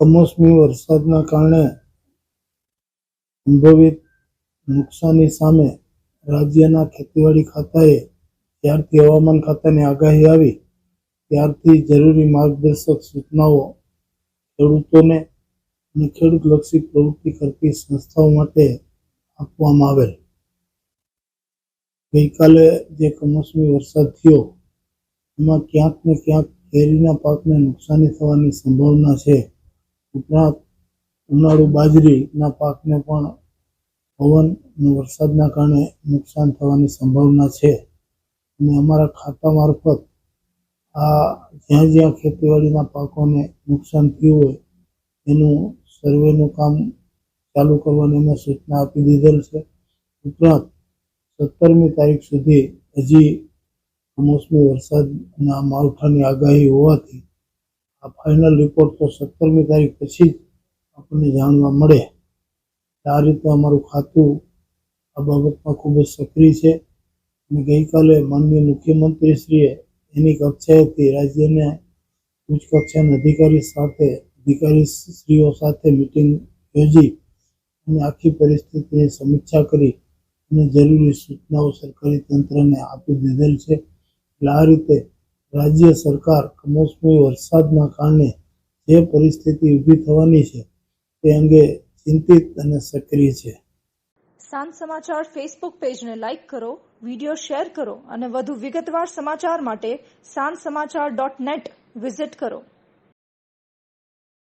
કમોસમી વરસાદના કારણે સંભવિત નુકસાની સામે રાજ્યના ખેતીવાડી ખાતાએ ત્યારથી હવામાન ખાતાની આગાહી આવી. ત્યારથી જરૂરી માર્ગદર્શક સૂચનાઓ ખેડૂતોને અને ખેડૂતલક્ષી પ્રવૃત્તિ કરતી સંસ્થાઓ માટે આપવામાં આવેલ. ગઈકાલે જે કમોસમી વરસાદ થયો, એમાં ક્યાંક ને ક્યાંક કેરીના પાકને નુકસાની થવાની સંભાવના છે. ઉપરાંત ઉનાળુ બાજરીના પાકને પણ પવન અને વરસાદના કારણે નુકસાન થવાની સંભાવના છે. અને અમારા ખાતા મારફત આ જ્યાં જ્યાં ખેતીવાડીના પાકોને નુકસાન થયું હોય, એનું સર્વેનું કામ ચાલુ કરવાની અમે સૂચના આપી દીધેલ છે. ઉપરાંત સત્તરમી તારીખ સુધી હજી કમોસમી વરસાદના માવઠાની આગાહી હોવાથી આ ફાઇનલ રિપોર્ટ તો સત્તરમી તારીખ પછી જ આપણને જાણવા મળે. આ રીતે અમારું ખાતું આ બાબતમાં ખૂબ જ સક્રિય છે. અને ગઈકાલે માનનીય મુખ્યમંત્રીશ્રીએ એની કક્ષાએથી રાજ્યને ઉચ્ચ કક્ષાના અધિકારી સાથે, અધિકારીશ્રીઓ સાથે મિટિંગ યોજી અને આખી પરિસ્થિતિની સમીક્ષા કરી અને જરૂરી સૂચનાઓ સરકારી તંત્રને આપી દીધેલ છે. એટલે આ રીતે રાજ્ય સરકાર કમોસમી વરસાદના કારણે જે પરિસ્થિતિ ઊભી થવાની છે, તે અંગે ચિંતિત અને સક્રિય છે. સાંજ સમાચાર ફેસબુક પેજને લાઇક કરો વીડિયો શેર કરો અને વધુ વિગતવાર સમાચાર માટે સાંજ સમાચાર ડોટ નેટ વિઝિટ કરો.